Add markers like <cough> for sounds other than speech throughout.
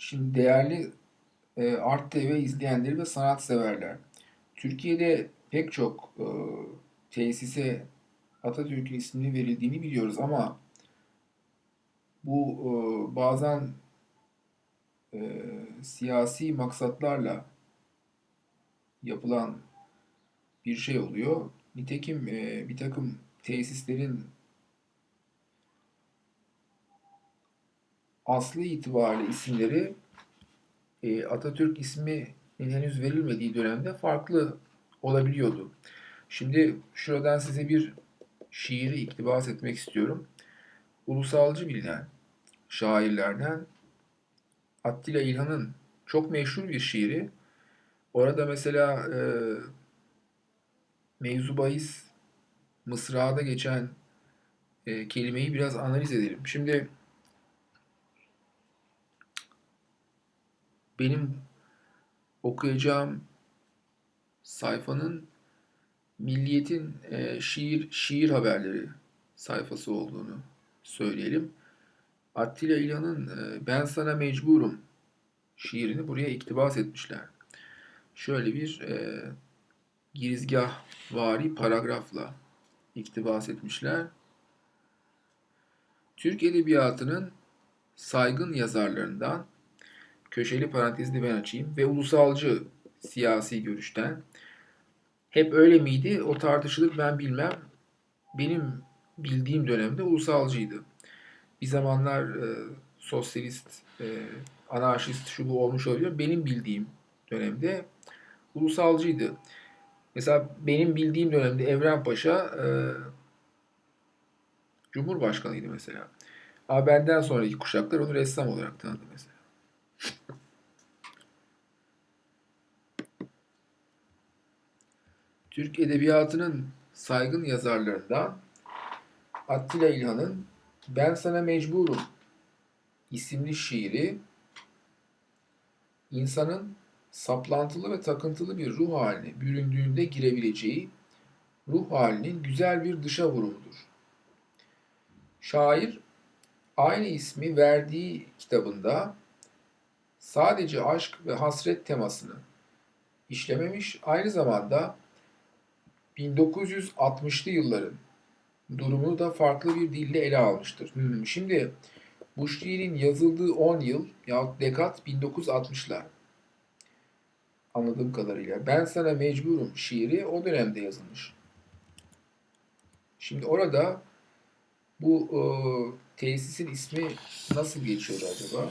Şimdi değerli e, Art TV izleyenleri ve sanatseverler. Türkiye'de pek çok e, tesise Atatürk'ün ismini verildiğini biliyoruz ama bu e, bazen e, siyasi maksatlarla yapılan bir şey oluyor. Nitekim e, bir takım tesislerin aslı itibariyle isimleri e, Atatürk isminin henüz verilmediği dönemde farklı olabiliyordu. Şimdi şuradan size bir şiiri iktibas etmek istiyorum. Ulusalcı bilinen şairlerden Attila İlhan'ın çok meşhur bir şiiri. Orada mesela e, mevzu bahis mısrada geçen e, kelimeyi biraz analiz edelim. Şimdi benim okuyacağım sayfanın Milliyet'in e, şiir şiir haberleri sayfası olduğunu söyleyelim. Attila İlhan'ın e, Ben Sana Mecburum şiirini buraya iktibas etmişler. Şöyle bir e, girizgahvari paragrafla iktibas etmişler. Türk Edebiyatı'nın saygın yazarlarından köşeli parantezini ben açayım ve ulusalcı siyasi görüşten hep öyle miydi? O tartışılır ben bilmem. Benim bildiğim dönemde ulusalcıydı. Bir zamanlar e, sosyalist, e, anarşist şu bu olmuş olabilir. Benim bildiğim dönemde ulusalcıydı. Mesela benim bildiğim dönemde Evren Paşa e, Cumhurbaşkanıydı mesela. Ama benden sonraki kuşaklar onu ressam olarak tanıdı mesela. Türk Edebiyatı'nın saygın yazarlarından Attila İlhan'ın Ben Sana Mecburum isimli şiiri insanın saplantılı ve takıntılı bir ruh haline büründüğünde girebileceği ruh halinin güzel bir dışa vurumudur. Şair aynı ismi verdiği kitabında sadece aşk ve hasret temasını işlememiş, aynı zamanda 1960'lı yılların durumunu da farklı bir dille ele almıştır. Hmm, Şimdi bu şiirin yazıldığı 10 yıl yahut dekat 1960'lar anladığım kadarıyla. Ben sana mecburum şiiri o dönemde yazılmış. Şimdi orada bu e, tesisin ismi nasıl geçiyordu acaba?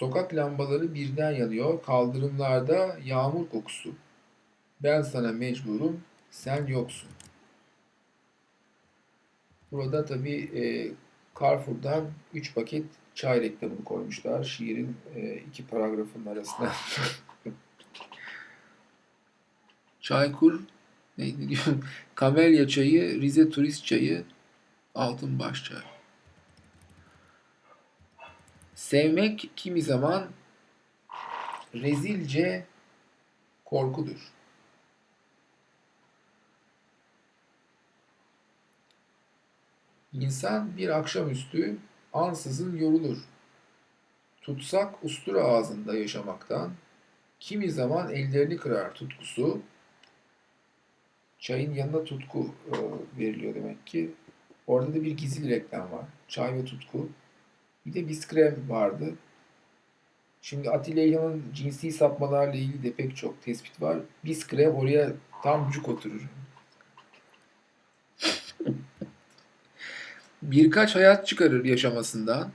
Sokak lambaları birden yanıyor. Kaldırımlarda yağmur kokusu. Ben sana mecburum, sen yoksun. Burada tabii e, Carrefour'dan 3 paket çay reklamını koymuşlar. Şiirin e, iki paragrafının arasına. <laughs> Çaykur, ne, ne diyorum? <laughs> Kamelya çayı, Rize turist çayı, Altınbaş çayı. Sevmek kimi zaman rezilce korkudur. İnsan bir akşamüstü ansızın yorulur. Tutsak ustura ağzında yaşamaktan, kimi zaman ellerini kırar tutkusu. Çayın yanında tutku e, veriliyor demek ki. Orada da bir gizli reklam var. Çay ve tutku. Bir de Biskrem vardı. Şimdi Atilla İlhan'ın cinsi sapmalarla ilgili de pek çok tespit var. Biskrem oraya tam cuk oturur. <laughs> Birkaç hayat çıkarır yaşamasından.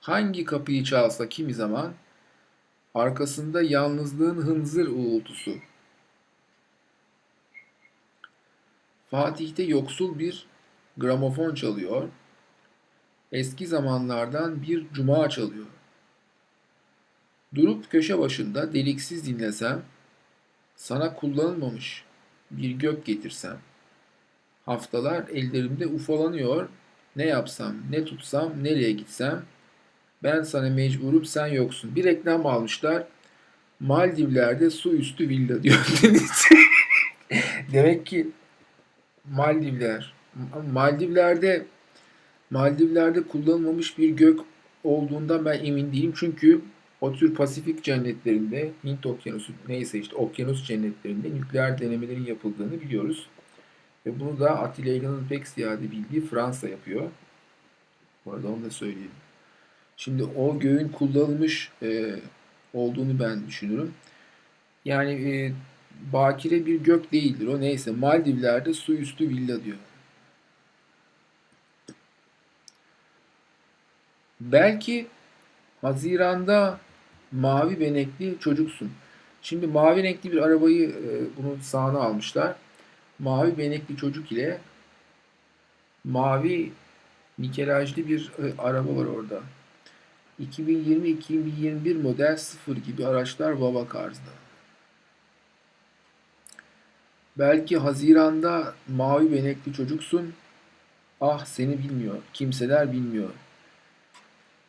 Hangi kapıyı çalsa kimi zaman arkasında yalnızlığın hınzır uğultusu. Fatih'te yoksul bir gramofon çalıyor. Eski zamanlardan bir cuma çalıyor. Durup köşe başında deliksiz dinlesem, sana kullanılmamış bir gök getirsem. Haftalar ellerimde ufalanıyor, ne yapsam, ne tutsam, nereye gitsem, ben sana mecburum, sen yoksun. Bir reklam almışlar, Maldivler'de su üstü villa diyor. <laughs> Demek ki Maldivler, Maldivler'de Maldivler'de kullanılmamış bir gök olduğundan ben emin değilim. Çünkü o tür Pasifik cennetlerinde, Hint okyanusu neyse işte okyanus cennetlerinde nükleer denemelerin yapıldığını biliyoruz. Ve bunu da Atilla İlhan'ın pek ziyade bildiği Fransa yapıyor. Bu arada onu da söyleyeyim. Şimdi o göğün kullanılmış e, olduğunu ben düşünürüm. Yani e, bakire bir gök değildir o neyse. Maldivler'de su üstü villa diyor. Belki Haziran'da mavi benekli çocuksun. Şimdi mavi renkli bir arabayı e, bunun sağına almışlar. Mavi benekli çocuk ile mavi nikelajlı bir e, araba var orada. 2020-2021 model sıfır gibi araçlar Baba Cars'da. Belki Haziran'da mavi benekli çocuksun. Ah seni bilmiyor. Kimseler bilmiyor.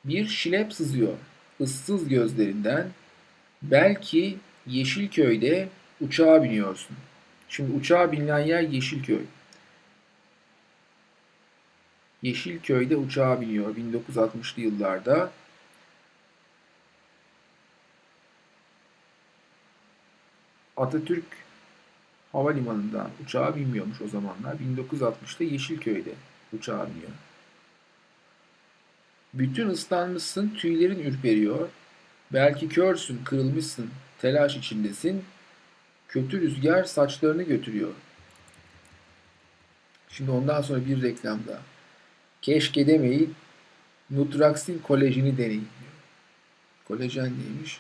Bir şilep sızıyor ıssız gözlerinden. Belki Yeşilköy'de uçağa biniyorsun. Şimdi uçağa binilen yer Yeşilköy. Yeşilköy'de uçağa biniyor 1960'lı yıllarda. Atatürk Havalimanı'ndan uçağa binmiyormuş o zamanlar. 1960'da Yeşilköy'de uçağa biniyor. Bütün ıslanmışsın, tüylerin ürperiyor. Belki körsün, kırılmışsın, telaş içindesin. Kötü rüzgar saçlarını götürüyor. Şimdi ondan sonra bir reklamda. Keşke demeyin, Nutraxin kolajeni deneyin diyor. Kolajen neymiş?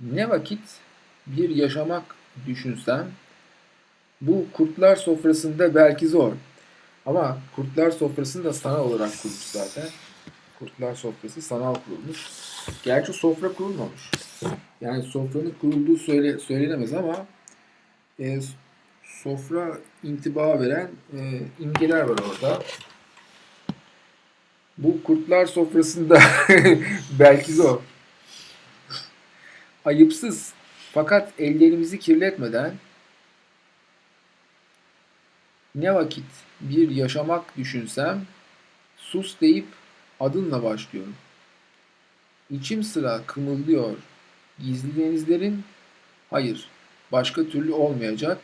Ne vakit bir yaşamak düşünsem bu kurtlar sofrasında belki zor. Ama kurtlar sofrasını da sanal olarak kurmuş zaten. Kurtlar sofrası sanal kurulmuş. Gerçi sofra kurulmamış. Yani sofranın kurulduğu söyle, söylenemez ama e, sofra intiba veren e, imgeler var orada. Bu kurtlar sofrasında <laughs> belki zor. Ayıpsız fakat ellerimizi kirletmeden ne vakit bir yaşamak düşünsem, sus deyip adınla başlıyorum. İçim sıra kımıldıyor. Gizli denizlerin, hayır, başka türlü olmayacak.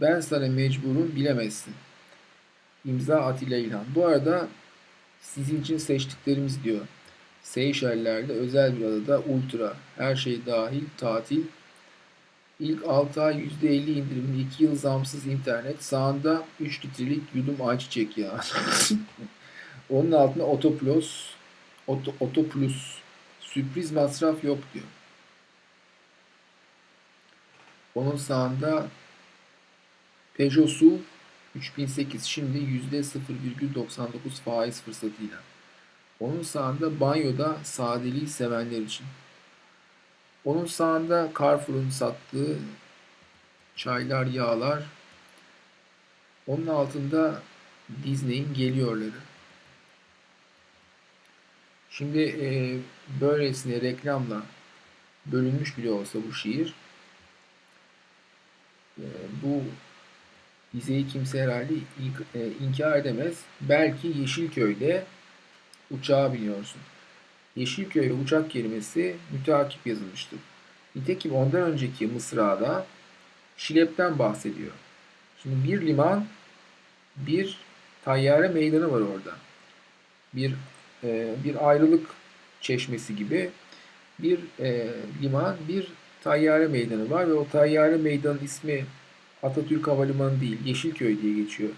Ben sana mecburum bilemezsin. İmza Atilla İlhan. Bu arada sizin için seçtiklerimiz diyor. Seyşeller'de özel bir adada ultra, her şey dahil, tatil, İlk 6 ay %50 indirimli 2 yıl zamsız internet. Sağında 3 litrelik yudum ayçiçek yağı. <laughs> Onun altında Otoplus, Oto, Otoplus sürpriz masraf yok diyor. Onun sağında Peugeot SUV 3008 şimdi %0,99 faiz fırsatıyla. Onun sağında banyoda sadeliği sevenler için. Onun sağında Carrefour'un sattığı çaylar, yağlar. Onun altında Disney'in geliyorları. Şimdi e, böylesine reklamla bölünmüş bile olsa bu şiir e, bu dizeyi kimse herhalde e, inkar edemez. Belki Yeşilköy'de uçağa biniyorsun. Yeşilköy uçak kelimesi müteakip yazılmıştır. Nitekim ondan önceki mısrada Şilep'ten bahsediyor. Şimdi bir liman bir tayyare meydanı var orada. Bir e, bir ayrılık çeşmesi gibi bir e, liman, bir tayyare meydanı var ve o tayyare meydanın ismi Atatürk Havalimanı değil, Yeşilköy diye geçiyor.